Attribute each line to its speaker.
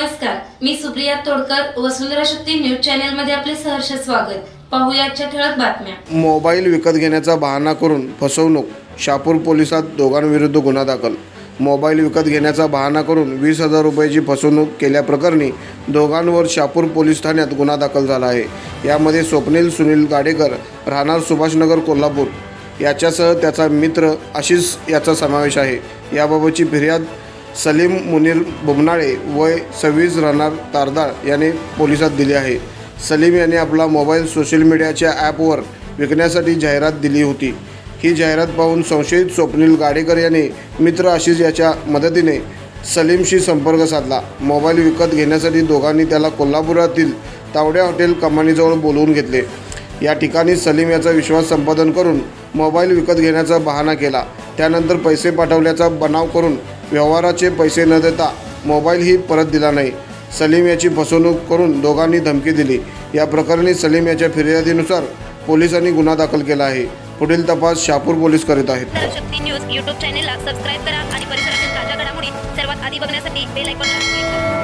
Speaker 1: नमस्कार मी सुप्रिया तोडकर वसुंधरा शक्ती न्यूज चॅनलमध्ये आपले सहर्ष स्वागत. पाहुयाच्या ठळक बातम्या.
Speaker 2: मोबाईल विकत घेण्याचा बहाणा करून फसवणूक शापूर पोलिसात दोघांविरुद्ध गुन्हा दाखल. मोबाईल विकत घेण्याचा बहाणा करून वीस हजार रुपयाची फसवणूक केल्याप्रकरणी दोघांवर शापूर पोलीस ठाण्यात गुन्हा दाखल झाला आहे. यामध्ये स्वप्नील सुनील गाडेकर राहणार सुभाषनगर कोल्हापूर. याच्यासह त्याचा मित्र आशिष याचा समावेश आहे. याबाबतची फिर्याद सलीम मुनीर बुमनाळे वय सव्वीस राहणार तारदाळ याने पोलिसात दिली आहे. सलीम यांनी आपला मोबाईल सोशल मीडियाच्या ॲपवर विकण्यासाठी जाहिरात दिली होती. ही जाहिरात पाहून संशयित स्वप्नील गाडेकर यांनी मित्र आशिष याच्या मदतीने सलीमशी संपर्क साधला. मोबाईल विकत घेण्यासाठी दोघांनी त्याला कोल्हापुरातील तावड्या हॉटेल कमानीजवळ बोलवून घेतले. या ठिकाणी सलीम याचा विश्वास संपादन करून मोबाईल विकत घेण्याचा बहाणा केला. त्यानंतर पैसे पाठवल्याचा बनाव करून व्यवहाराचे पैसे न देता मोबाईलही परत दिला नाही. सलीम याची फसवणूक करून दोघांनी धमकी दिली. या प्रकरणी सलीम याच्या फिर्यादीनुसार पोलिसांनी गुन्हा दाखल केला आहे. पुढील तपास शहापूर पोलीस करीत आहेत.
Speaker 3: शक्ती न्यूज यूट्यूब चॅनेलला सबस्क्राईब करा आणि परिसरातील ताज्या घडामोडी सर्वात आधी बघण्यासाठी बेल आयकॉनला क्लिक करा.